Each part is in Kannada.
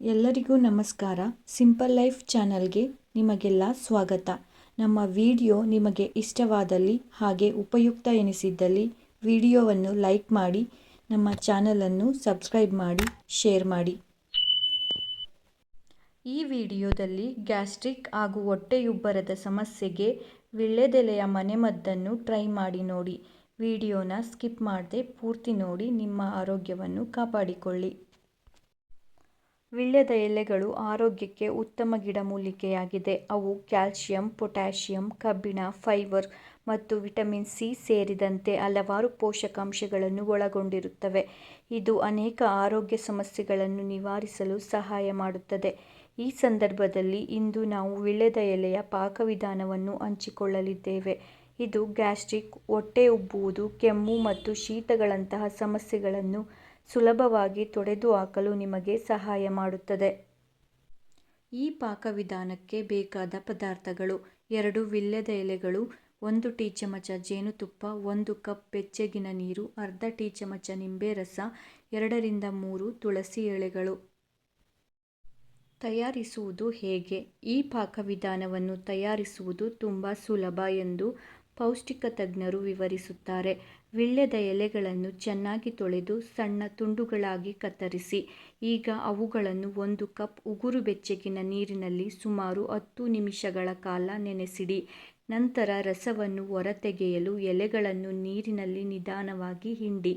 ಎಲ್ಲರಿಗೂ ನಮಸ್ಕಾರ. ಸಿಂಪಲ್ ಲೈಫ್ ಚಾನಲ್ಗೆ ನಿಮಗೆಲ್ಲ ಸ್ವಾಗತ. ನಮ್ಮ ವಿಡಿಯೋ ನಿಮಗೆ ಇಷ್ಟವಾದಲ್ಲಿ ಹಾಗೆ ಉಪಯುಕ್ತ ಎನಿಸಿದ್ದಲ್ಲಿ ವಿಡಿಯೋವನ್ನು ಲೈಕ್ ಮಾಡಿ, ನಮ್ಮ ಚಾನಲನ್ನು ಸಬ್ಸ್ಕ್ರೈಬ್ ಮಾಡಿ, ಶೇರ್ ಮಾಡಿ. ಈ ವಿಡಿಯೋದಲ್ಲಿ ಗ್ಯಾಸ್ಟ್ರಿಕ್ ಹಾಗೂ ಹೊಟ್ಟೆಯುಬ್ಬರದ ಸಮಸ್ಯೆಗೆ ವಿಳ್ಳೆದೆಲೆಯ ಮನೆಮದ್ದನ್ನು ಟ್ರೈ ಮಾಡಿ ನೋಡಿ. ವಿಡಿಯೋನ ಸ್ಕಿಪ್ ಮಾಡದೆ ಪೂರ್ತಿ ನೋಡಿ, ನಿಮ್ಮ ಆರೋಗ್ಯವನ್ನು ಕಾಪಾಡಿಕೊಳ್ಳಿ. ವೀಳ್ಯದ ಎಲೆಗಳು ಆರೋಗ್ಯಕ್ಕೆ ಉತ್ತಮ ಗಿಡಮೂಲಿಕೆಯಾಗಿದೆ. ಅವು ಕ್ಯಾಲ್ಸಿಯಂ, ಪೊಟ್ಯಾಷಿಯಂ, ಕಬ್ಬಿಣ, ಫೈಬರ್ ಮತ್ತು ವಿಟಮಿನ್ ಸಿ ಸೇರಿದಂತೆ ಹಲವಾರು ಪೋಷಕಾಂಶಗಳನ್ನು ಒಳಗೊಂಡಿರುತ್ತವೆ. ಇದು ಅನೇಕ ಆರೋಗ್ಯ ಸಮಸ್ಯೆಗಳನ್ನು ನಿವಾರಿಸಲು ಸಹಾಯ ಮಾಡುತ್ತದೆ. ಈ ಸಂದರ್ಭದಲ್ಲಿ ಇಂದು ನಾವು ವೀಳ್ಯದ ಎಲೆಯ ಪಾಕವಿಧಾನವನ್ನು ಹಂಚಿಕೊಳ್ಳಲಿದ್ದೇವೆ. ಇದು ಗ್ಯಾಸ್ಟ್ರಿಕ್, ಹೊಟ್ಟೆ ಉಬ್ಬುವುದು, ಕೆಮ್ಮು ಮತ್ತು ಶೀತಗಳಂತಹ ಸಮಸ್ಯೆಗಳನ್ನು ಸುಲಭವಾಗಿ ತೊಡೆದುಹಾಕಲು ನಿಮಗೆ ಸಹಾಯ ಮಾಡುತ್ತದೆ. ಈ ಪಾಕವಿಧಾನಕ್ಕೆ ಬೇಕಾದ ಪದಾರ್ಥಗಳು ಎರಡು ವಿಲ್ಲದ ಎಲೆಗಳು, ಒಂದು ಟೀ ಚಮಚ ಜೇನುತುಪ್ಪ, ಒಂದು ಕಪ್ ಬೆಚ್ಚಗಿನ ನೀರು, ಅರ್ಧ ಟೀ ಚಮಚ ನಿಂಬೆ ರಸ, ಎರಡರಿಂದ ಮೂರು ತುಳಸಿ ಎಳೆಗಳು. ತಯಾರಿಸುವುದು ಹೇಗೆ? ಈ ಪಾಕವಿಧಾನವನ್ನು ತಯಾರಿಸುವುದು ತುಂಬ ಸುಲಭ ಎಂದು ಪೌಷ್ಟಿಕ ತಜ್ಞರು ವಿವರಿಸುತ್ತಾರೆ. ವೀಳ್ಯದ ಎಲೆಗಳನ್ನು ಚೆನ್ನಾಗಿ ತೊಳೆದು ಸಣ್ಣ ತುಂಡುಗಳಾಗಿ ಕತ್ತರಿಸಿ. ಈಗ ಅವುಗಳನ್ನು ಒಂದು ಕಪ್ ಉಗುರು ಬೆಚ್ಚಗಿನ ನೀರಿನಲ್ಲಿ ಸುಮಾರು ಹತ್ತು ನಿಮಿಷಗಳ ಕಾಲ ನೆನೆಸಿಡಿ. ನಂತರ ರಸವನ್ನು ಹೊರತೆಗೆಯಲು ಎಲೆಗಳನ್ನು ನೀರಿನಲ್ಲಿ ನಿಧಾನವಾಗಿ ಹಿಂಡಿ.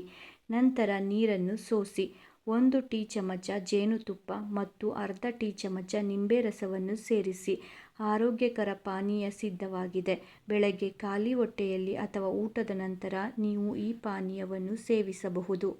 ನಂತರ ನೀರನ್ನು ಸೋಸಿ. ಒಂದು ಟೀ ಚಮಚ ಜೇನುತುಪ್ಪ ಮತ್ತು ಅರ್ಧ ಟೀ ಚಮಚ ನಿಂಬೆ ರಸವನ್ನು ಸೇರಿಸಿ. ಆರೋಗ್ಯಕರ ಪಾನೀಯ ಸಿದ್ಧವಾಗಿದೆ. ಬೆಳಗ್ಗೆ ಖಾಲಿ ಹೊಟ್ಟೆಯಲ್ಲಿ ಅಥವಾ ಊಟದ ನಂತರ ನೀವು ಈ ಪಾನೀಯವನ್ನು ಸೇವಿಸಬಹುದು.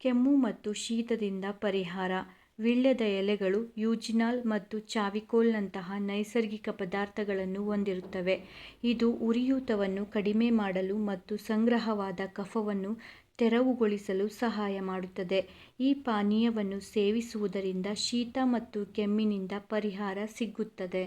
ಕೆಮ್ಮು ಮತ್ತು ಶೀತದಿಂದ ಪರಿಹಾರ. ವಿಳ್ಯದ ಎಲೆಗಳು ಯೂಜಿನಾಲ್ ಮತ್ತು ಚಾವಿಕೋಲ್ನಂತಹ ನೈಸರ್ಗಿಕ ಪದಾರ್ಥಗಳನ್ನು ಹೊಂದಿರುತ್ತವೆ. ಇದು ಉರಿಯೂತವನ್ನು ಕಡಿಮೆ ಮಾಡಲು ಮತ್ತು ಸಂಗ್ರಹವಾದ ಕಫವನ್ನು ತೆರವುಗೊಳಿಸಲು ಸಹಾಯ ಮಾಡುತ್ತದೆ. ಈ ಪಾನೀಯವನ್ನು ಸೇವಿಸುವುದರಿಂದ ಶೀತ ಮತ್ತು ಕೆಮ್ಮಿನಿಂದ ಪರಿಹಾರ ಸಿಗುತ್ತದೆ.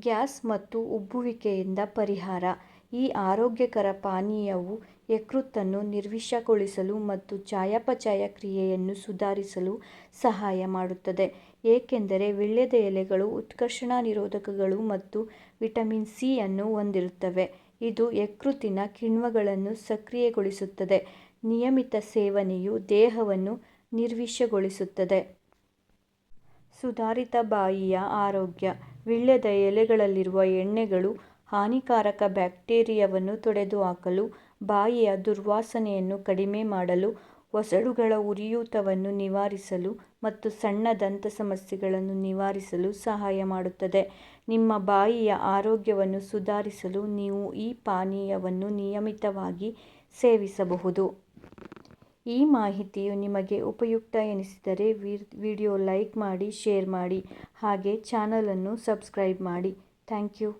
ಗ್ಯಾಸ್ ಮತ್ತು ಉಬ್ಬುವಿಕೆಯಿಂದ ಪರಿಹಾರ. ಈ ಆರೋಗ್ಯಕರ ಪಾನೀಯವು ಯಕೃತ್ತನ್ನು ನಿರ್ವಿಷಗೊಳಿಸಲು ಮತ್ತು ಚಯಾಪಚಯ ಕ್ರಿಯೆಯನ್ನು ಸುಧಾರಿಸಲು ಸಹಾಯ ಮಾಡುತ್ತದೆ. ಏಕೆಂದರೆ ವೀಳ್ಯದ ಎಲೆಗಳು ಉತ್ಕರ್ಷಣ ನಿರೋಧಕಗಳು ಮತ್ತು ವಿಟಮಿನ್ ಸಿ ಅನ್ನು ಹೊಂದಿರುತ್ತವೆ. ಇದು ಯಕೃತ್ತಿನ ಕಿಣ್ವಗಳನ್ನು ಸಕ್ರಿಯಗೊಳಿಸುತ್ತದೆ. ನಿಯಮಿತ ಸೇವನೆಯು ದೇಹವನ್ನು ನಿರ್ವಿಷಗೊಳಿಸುತ್ತದೆ. ಸುಧಾರಿತ ಬಾಯಿಯ ಆರೋಗ್ಯ. ವೀಳ್ಯದ ಎಲೆಗಳಲ್ಲಿರುವ ಎಣ್ಣೆಗಳು ಹಾನಿಕಾರಕ ಬ್ಯಾಕ್ಟೀರಿಯಾವನ್ನು ತೊಡೆದುಹಾಕಲು, ಬಾಯಿಯ ದುರ್ವಾಸನೆಯನ್ನು ಕಡಿಮೆ ಮಾಡಲು ಒಸಡುಗಳ ಉರಿಯೂತವನ್ನು ನಿವಾರಿಸಲು ಮತ್ತು ಸಣ್ಣ ದಂತ ಸಮಸ್ಯೆಗಳನ್ನು ನಿವಾರಿಸಲು ಸಹಾಯ ಮಾಡುತ್ತದೆ. ನಿಮ್ಮ ಬಾಯಿಯ ಆರೋಗ್ಯವನ್ನು ಸುಧಾರಿಸಲು ನೀವು ಈ ಪಾನೀಯವನ್ನು ನಿಯಮಿತವಾಗಿ ಸೇವಿಸಬಹುದು. ಈ ಮಾಹಿತಿಯು ನಿಮಗೆ ಉಪಯುಕ್ತ ಎನಿಸಿದರೆ ವಿಡಿಯೋ ಲೈಕ್ ಮಾಡಿ, ಶೇರ್ ಮಾಡಿ ಹಾಗೆ ಚಾನಲನ್ನು ಸಬ್ಸ್ಕ್ರೈಬ್ ಮಾಡಿ. Thank you.